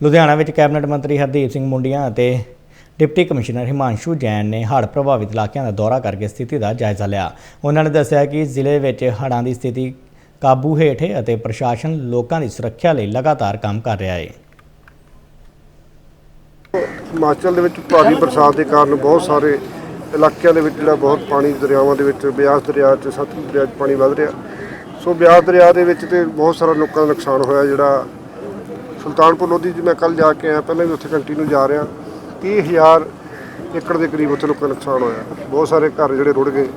ਲੁਧਿਆਣਾ ਵਿੱਚ ਕੈਬਨਿਟ ਮੰਤਰੀ ਹਰਦੀਪ ਸਿੰਘ ਮੁੰਡੀਆਂ ਅਤੇ ਡਿਪਟੀ ਕਮਿਸ਼ਨਰ ਹਿਮਾਂਸ਼ੂ ਜੈਨ ਨੇ ਹੜ੍ਹ ਪ੍ਰਭਾਵਿਤ ਇਲਾਕਿਆਂ ਦਾ ਦੌਰਾ ਕਰਕੇ ਸਥਿਤੀ ਦਾ ਜਾਇਜ਼ਾ ਲਿਆ। ਉਹਨਾਂ ਨੇ ਦੱਸਿਆ ਕਿ ਜ਼ਿਲ੍ਹੇ ਵਿੱਚ ਹੜ੍ਹਾਂ ਦੀ ਸਥਿਤੀ ਕਾਬੂ ਹੇਠ ਹੈ ਅਤੇ ਪ੍ਰਸ਼ਾਸਨ ਲੋਕਾਂ ਦੀ ਸੁਰੱਖਿਆ ਲਈ ਲਗਾਤਾਰ ਕੰਮ ਕਰ ਰਿਹਾ ਹੈ। ਹਿਮਾਚਲ ਦੇ ਵਿੱਚ ਭਾਰੀ ਬਰਸਾਤ ਦੇ ਕਾਰਨ ਬਹੁਤ ਸਾਰੇ ਇਲਾਕਿਆਂ ਦੇ ਵਿੱਚ ਜਿਹੜਾ ਬਹੁਤ ਪਾਣੀ ਦਰਿਆਵਾਂ ਦੇ ਵਿੱਚ, ਬਿਆਸ ਦਰਿਆ 'ਚ ਸਤਲੁਜ ਦਰਿਆ 'ਚ ਪਾਣੀ ਵੱਧ ਰਿਹਾ। ਸੋ ਬਿਆਸ ਦਰਿਆ ਦੇ ਵਿੱਚ ਤੇ ਬਹੁਤ ਸਾਰਾ ਲੋਕਾਂ ਦਾ ਨੁਕਸਾਨ ਹੋਇਆ ਜਿਹੜਾ ਸੁਲਤਾਨਪੁਰ ਲੋਧੀ ਜੀ ਮੈਂ ਕੱਲ ਜਾ ਕੇ ਆਇਆ, ਪਹਿਲਾਂ ਵੀ ਉੱਥੇ ਕੰਟੀਨਿਊ ਜਾ ਰਿਹਾ। 30000 ਏਕੜ ਦੇ ਕਰੀਬ ਉੱਥੇ ਲੋਕਾਂ ਦਾ ਨੁਕਸਾਨ ਹੋਇਆ। ਬਹੁਤ ਸਾਰੇ ਘਰ ਜਿਹੜੇ ਰੁੜ ਗਏ।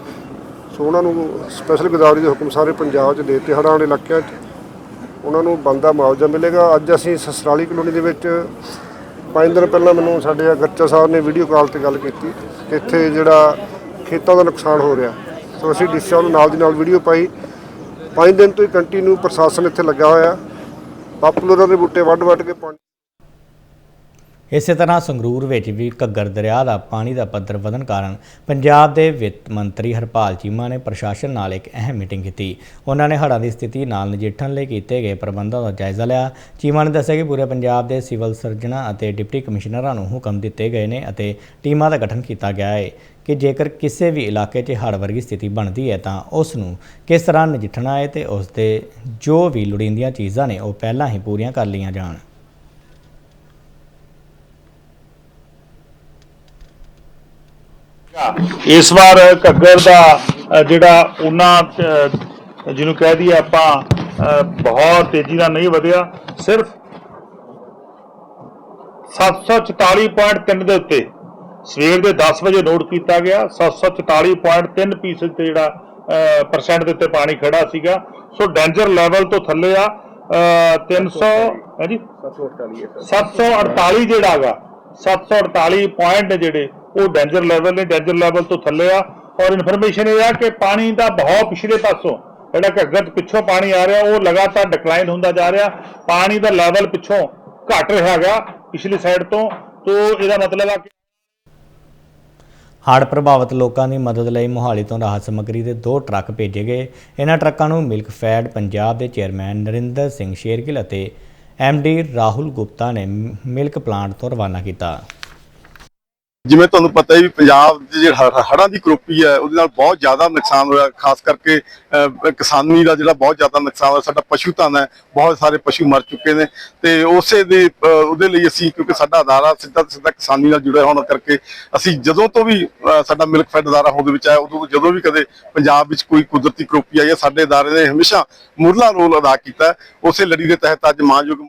ਸੋ ਉਹਨਾਂ ਨੂੰ ਸਪੈਸ਼ਲ ਗੋਦਾਵਰੀ ਦੇ ਹੁਕਮ ਸਾਰੇ ਪੰਜਾਬ 'ਚ ਦੇ ਦਿੱਤੇ ਹੜ੍ਹਾਂ ਵਾਲੇ ਇਲਾਕਿਆਂ 'ਚ। ਉਹਨਾਂ ਨੂੰ ਬੰਦਾ ਮੁਆਵਜ਼ਾ ਮਿਲੇਗਾ। ਅੱਜ ਅਸੀਂ ਸਸਰਾਲੀ ਕਲੋਨੀ ਦੇ ਵਿੱਚ ਪੰਜ ਦਿਨ ਪਹਿਲਾਂ ਮੈਨੂੰ ਸਾਡੇ ਗੱਚਾ ਸਾਹਿਬ ਨੇ ਵੀਡੀਓ ਕਾਲ ਤੇ ਗੱਲ ਕੀਤੀ ਕਿ ਇੱਥੇ ਜਿਹੜਾ ਖੇਤਾਂ ਦਾ ਨੁਕਸਾਨ ਹੋ ਰਿਹਾ। ਸੋ ਅਸੀਂ ਡੀਸੀ ਸਾਹਿਬ ਨੂੰ ਨਾਲ ਦੀ ਨਾਲ ਵੀਡੀਓ ਪਾਈ। ਪੰਜ ਦਿਨ ਤੋਂ ਹੀ ਕੰਟੀਨਿਊ ਪ੍ਰਸ਼ਾਸਨ ਇੱਥੇ ਲੱਗਾ ਹੋਇਆ। ਪਾਪੂਲਰਾਂ ਦੇ ਬੂਟੇ ਵੱਢ ਵੱਢ ਕੇ ਪਾਣੀ ਇਸੇ ਤਰ੍ਹਾਂ ਸੰਗਰੂਰ ਵਿੱਚ ਵੀ ਘੱਗਰ ਦਰਿਆ ਦਾ ਪਾਣੀ ਦਾ ਪੱਧਰ ਵਧਣ ਕਾਰਨ ਪੰਜਾਬ ਦੇ ਵਿੱਤ ਮੰਤਰੀ ਹਰਪਾਲ ਚੀਮਾ ਨੇ ਪ੍ਰਸ਼ਾਸਨ ਨਾਲ ਇੱਕ ਅਹਿਮ ਮੀਟਿੰਗ ਕੀਤੀ। ਉਹਨਾਂ ਨੇ ਹੜ੍ਹਾਂ ਦੀ ਸਥਿਤੀ ਨਾਲ ਨਜਿੱਠਣ ਲਈ ਕੀਤੇ ਗਏ ਪ੍ਰਬੰਧਾਂ ਦਾ ਜਾਇਜ਼ਾ ਲਿਆ। ਚੀਮਾ ਨੇ ਦੱਸਿਆ ਕਿ ਪੂਰੇ ਪੰਜਾਬ ਦੇ ਸਿਵਲ ਸਰਜਨਾਂ ਅਤੇ ਡਿਪਟੀ ਕਮਿਸ਼ਨਰਾਂ ਨੂੰ ਹੁਕਮ ਦਿੱਤੇ ਗਏ ਨੇ ਅਤੇ ਟੀਮਾਂ ਦਾ ਗਠਨ ਕੀਤਾ ਗਿਆ ਹੈ ਕਿ ਜੇਕਰ ਕਿਸੇ ਵੀ ਇਲਾਕੇ 'ਚ ਹੜ੍ਹ ਵਰਗੀ ਸਥਿਤੀ ਬਣਦੀ ਹੈ ਤਾਂ ਉਸ ਨੂੰ ਕਿਸ ਤਰ੍ਹਾਂ ਨਜਿੱਠਣਾ ਹੈ ਤੇ ਉਸ ਦੇ ਜੋ ਵੀ ਲੋੜੀਂਦੀਆਂ ਚੀਜ਼ਾਂ ਨੇ ਉਹ ਪਹਿਲਾਂ ਹੀ ਪੂਰੀਆਂ ਕਰ ਲਈਆਂ ਜਾਣ। ਇਸ ਵਾਰ ਘੱਗਰ ਦਾ ਜਿਹੜਾ ਉਹਨਾਂ ਜਿਹਨੂੰ ਕਹਿ ਦਈਏ ਆਪਾਂ ਬਹੁਤ ਤੇਜ਼ੀ ਨਾਲ ਨਹੀਂ ਵਧਿਆ ਸਿਰਫ 744.3 ਦੇ ਉੱਤੇ। ਸਵੇਰ ਦੇ 10 ਵਜੇ ਨੋਟ ਕੀਤਾ ਗਿਆ 744.3 ਫੀਸਦ ਤੇ ਜਿਹੜਾ ਪਰਸੈਂਟ ਦੇ ਉੱਤੇ ਪਾਣੀ ਖੜਾ ਸੀਗਾ। ਸੋ ਡੇਂਜਰ ਲੈਵਲ ਤੋਂ ਥੱਲੇ ਆ ਅ, 300 ਹੈ ਜੀ? 748 ਜਿਹੜਾ ਹੈਗਾ 748 ਪੁਆਇੰਟ ਜਿਹੜੇ ਉਹ ਡੇਂਜਰ ਲੈਵਲ ਨੇ ਡੇਂਜਰ ਲੈਵਲ ਤੋਂ ਥੱਲੇ ਆ। ਔਰ ਇਨਫੋਰਮੇਸ਼ਨ ਇਹ ਆ ਕਿ ਪਾਣੀ ਦਾ ਬਹਾਅ ਪਿਛਲੇ ਪਾਸੋਂ, ਜਿਹੜਾ ਘੱਗਰ ਪਿੱਛੋਂ ਪਾਣੀ ਆ ਰਿਹਾ, ਉਹ ਲਗਾਤਾਰ ਡਿਕਲਾਈਨ ਹੁੰਦਾ ਜਾ ਰਿਹਾ। ਪਾਣੀ ਦਾ ਲੈਵਲ ਪਿੱਛੋਂ ਘਟ ਰਿਹਾ ਹੈਗਾ, ਪਿਛਲੀ ਸਾਈਡ ਤੋਂ। ਤੋਂ ਇਹਦਾ ਮਤਲਬ ਆ ਕਿ ਹੜ੍ਹ ਪ੍ਰਭਾਵਿਤ ਲੋਕਾਂ ਦੀ ਮਦਦ ਲਈ ਮੋਹਾਲੀ ਤੋਂ ਰਾਹਤ ਸਮੱਗਰੀ ਦੇ ਦੋ ਟਰੱਕ ਭੇਜੇ ਗਏ। ਇਹਨਾਂ ਟਰੱਕਾਂ ਨੂੰ ਮਿਲਕ ਫੈਡ ਪੰਜਾਬ ਦੇ ਚੇਅਰਮੈਨ ਨਰਿੰਦਰ ਸਿੰਘ ਸ਼ੇਰਗਿੱਲ ਅਤੇ ਡੀ ਰਾਹੁਲ ਗੁਪਤਾ ਨੇ ਮਿਲਕ ਪਲਾਂਟ ਤੋਂ ਰਵਾਨਾ ਕੀਤਾ। ਜਿਵੇਂ ਤੁਹਾਨੂੰ ਪਤਾ ਹੈ ਵੀ ਪੰਜਾਬ ਦੇ ਜਿਹੜਾ ਹੜ੍ਹ- ਹੜ੍ਹਾਂ ਦੀ ਕਰੋਪੀ ਹੈ, ਉਹਦੇ ਨਾਲ ਬਹੁਤ ਜ਼ਿਆਦਾ ਨੁਕਸਾਨ ਹੋਇਆ, ਖਾਸ ਕਰਕੇ ਕਿਸਾਨੀ ਦਾ ਜਿਹੜਾ ਬਹੁਤ ਜ਼ਿਆਦਾ ਨੁਕਸਾਨ ਹੋਇਆ, ਸਾਡਾ ਪਸ਼ੂ ਧਨ ਹੈ, ਬਹੁਤ ਸਾਰੇ ਪਸ਼ੂ ਮਰ ਚੁੱਕੇ ਨੇ, ਤੇ ਉਸੇ ਦੇ ਉਹਦੇ ਲਈ ਅਸੀਂ, ਕਿਉਂਕਿ ਸਾਡਾ ਅਦਾਰਾ ਸਿੱਧਾ ਤੋਂ ਸਿੱਧਾ ਕਿਸਾਨੀ ਨਾਲ ਜੁੜਿਆ ਹੋਣ ਕਰਕੇ, ਅਸੀਂ ਜਦੋਂ ਤੋਂ ਵੀ ਸਾਡਾ ਮਿਲਕ ਫੈਡ ਅਦਾਰਾ ਹੋਂਦ ਵਿੱਚ ਆਇਆ, ਉਦੋਂ ਤੋਂ ਜਦੋਂ ਵੀ ਕਦੇ ਪੰਜਾਬ ਵਿੱਚ ਕੋਈ ਕੁਦਰਤੀ ਕਰੋਪੀ ਆਈ ਹੈ, ਸਾਡੇ ਅਦਾਰੇ ਨੇ ਹਮੇਸ਼ਾ ਮੁਰਲਾ ਰੋਲ ਅਦਾ ਕੀਤਾ, ਉਸੇ ਲੜੀ ਦੇ ਤਹਿਤ ਅੱਜ ਮਾਨਯੋਗ